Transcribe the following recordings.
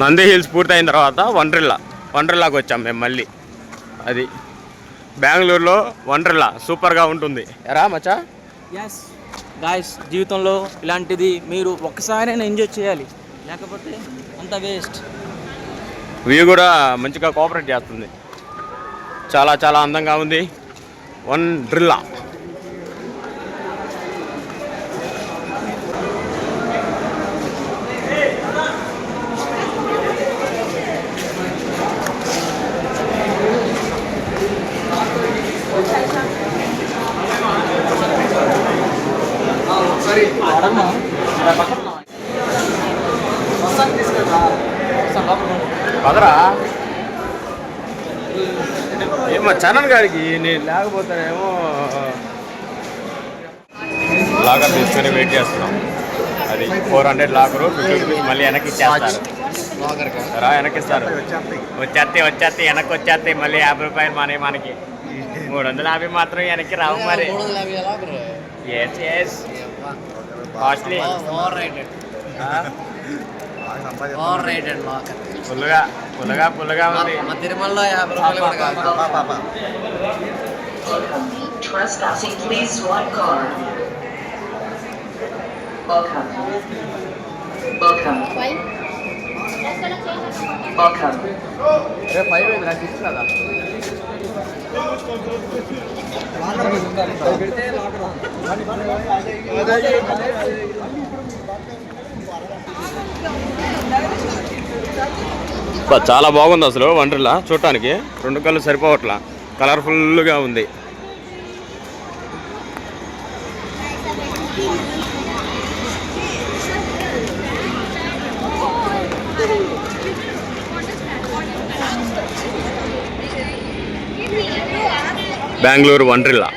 Nandi hills పూర్తయిన తర్వాత వండ్రిల్లా వండ్రిల్లాకి వచ్చాం మేము మళ్ళీ. అది బెంగళూరులో వండ్రిల్లా సూపర్గా ఉంటుంది. ఎరా మచ్చా? ఎస్ గాయస్ జీవితంలో ఇలాంటిది మీరు ఒక్కసారైనా ఎంజాయ్ చేయాలి. లేకపోతే అంత వేస్ట్ వ్యూ కూడా మంచిగా కోఆపరేట్ చేస్తుంది. చాలా చాలా అందంగా ఉంది. వన్ డ్రిల్లా పదరా? ఏమో చరణ్ గారికి నేను లేకపోతేనేమో లాకర్ తీసుకొని వెయిట్ చేస్తున్నాం. అది four hundred locker fifty rupees మళ్ళీ వెనక్కి ఇచ్చేస్తారు. రా వెనక్కి ఇస్తారు వచ్చేస్తే వచ్చేస్తే వెనక్కి వచ్చేస్తే మళ్ళీ యాభై రూపాయలు మన మనకి. మూడు వందల యాభై మాత్రం వెనక్కి రావు మరి. Yes yes costly overrated locker పుల్లగా పుల్లగా పుల్లగా ఉంది. మా తిరుమలలో యాభై రూపాయలు కూడా కాదు. రేపు నాకు ఇస్తున్నదా చాలా బాగుంది అసలు వండర్లా చూడటానికి. రెండు కళ్ళు సరిపోవట్లా. కలర్ఫుల్గా ఉంది. Bengaluru Wonderla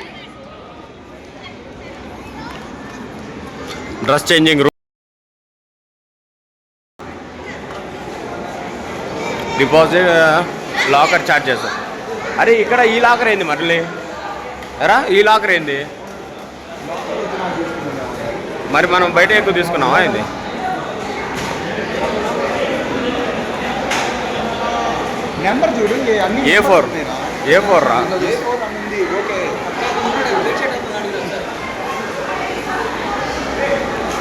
dress changing room deposit locker charges అరే ఇక్కడ ఈ లాకర్ ఏంది మళ్ళీ ఎరా ఈ లాకర్ ఏంది? మరి మనం బయట ఎక్కువ తీసుకున్నావా ఏంది? నెంబర్ చూడు ఏ ఫోర్? ఏ ఫోర్ రా ఏ ఫోర్ అని ఉంది ఓకే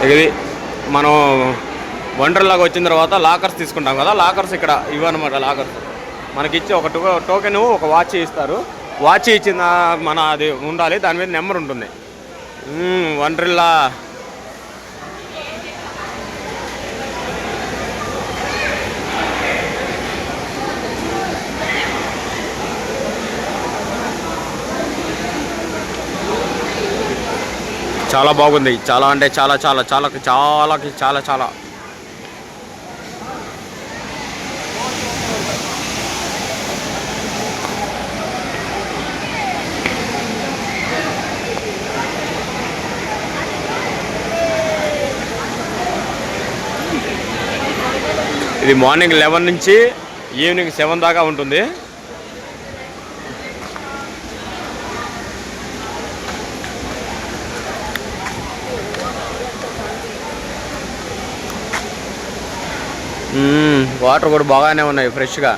ఇది మనం వండర్లాగా వచ్చిన తర్వాత లాకర్స్ తీసుకుంటాం కదా లాకర్స్ ఇక్కడ ఇవన్నమాట లాకర్స్ మనకి ఇచ్చి ఒక టో టోకెన్ ఒక వాచ్ ఇస్తారు. వాచ్ ఇచ్చిన మన అది ఉండాలి దాని మీద నెంబర్ ఉంటుంది. వండర్లా చాలా బాగుంది. చాలా అంటే చాలా చాలా చాలా చాలా చాలా చాలా. ఇది మార్నింగ్ లెవెన్ నుంచి ఈవినింగ్ సెవెన్ దాకా ఉంటుంది. వాటర్ కూడా బాగానే ఉన్నాయి ఫ్రెష్గా.